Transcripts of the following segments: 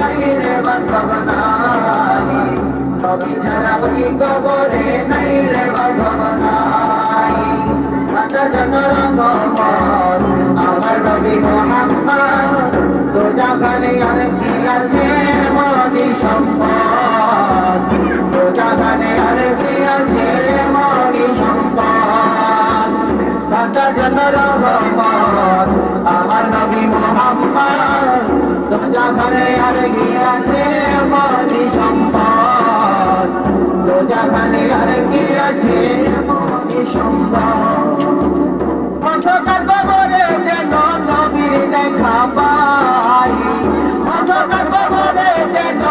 নাই রে বান্ধব নাই নবী ছাড়া ওই কবরে নাই রে বান্ধব নাই মাতা জনরঙ্গ আমার নবী মোহাম্মদ। তো জাগানে আর কি আছে মনি সম্পদ? তো জাগানে আর কি আছে মনি সম্পদ? মাতা জনরঙ্গ আমার নবী মোহাম্মদ। তো জাগানে আর আছে মনি সম্পদ, তো জাগানে আর আছে মনি সম্পদ। অন্ধকার কবরে যেন নবীর দেখা পাই, অন্ধকার কবরে যেন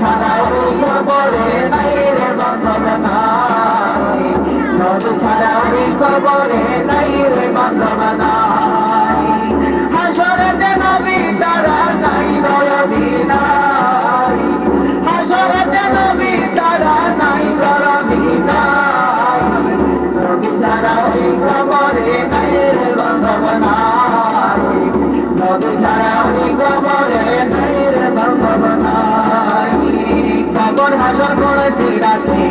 ছাড়া ওই কবরে নাই রে বান্ধব নাই। নবী ছাড়া ওই কবরে নাই রে হাসর করেছি রাতে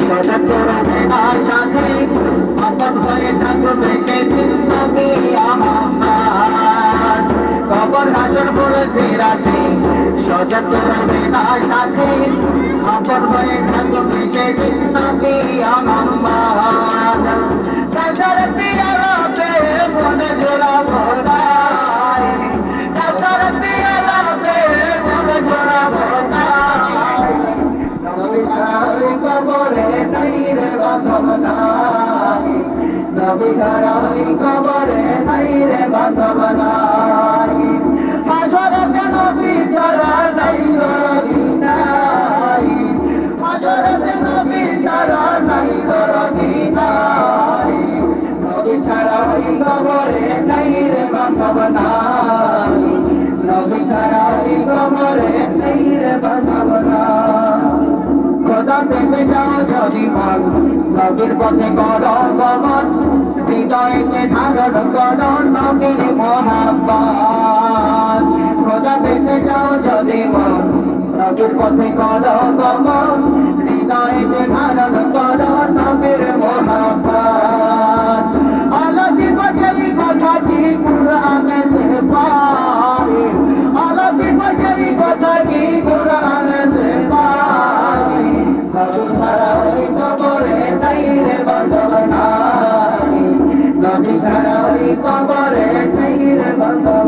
সজাগ করবে না সাথে আপন হয়ে থাকবে সেদিন নবী আমার কবর হাসর করেছি রাতে সজাগ করবে না সাথে আপন হয়ে থাকবে সেদিন নবী আমার কাসার পিয়ালা পে রে বান্ধব নাই নবী ওই কবরে নাই রে বান্ধব নাই হাসরতে নবী ছাড়া নাই নবী নাই? হাসরতে নবী ছাড়া নাই নবী নাই? নবী ছাড়া ওই কবরে নাই রে বান্ধব নাই নবী ছাড়া কবরে নাই রে বান্ধব নাই খোদা পেতে যাও যদি মন নবীর পথে কর গমন হৃদয়কে ধারণ কর নবীর মোহাম্মদ খোদা পেতে যাও যদি মন নবীর পথে কর গমন হৃদয়কে ধারণ কর নবীর মোহাম্মদ আলাদি বসেরি কথাটি নবী ছাড়া ওই কবরে নাই রে বান্ধব নাই নবী ছাড়া ওই কবরে নাই রে বান্ধব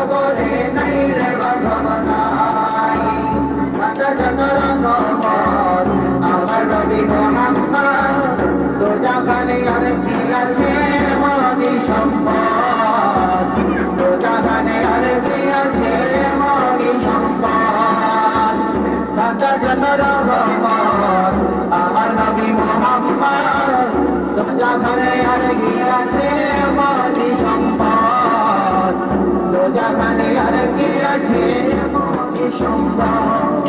কবরে নাই রে বান্ধব নাই জনরঙ্গ আমার নবী মোহাম্মদ তো জাগানে আর কি সম্পদ? তো জাগানে আর আছে মনি সম্পদ? মাতা জনরঙ্গ আমার নবী মোহাম্মদ তো সম্পদ তো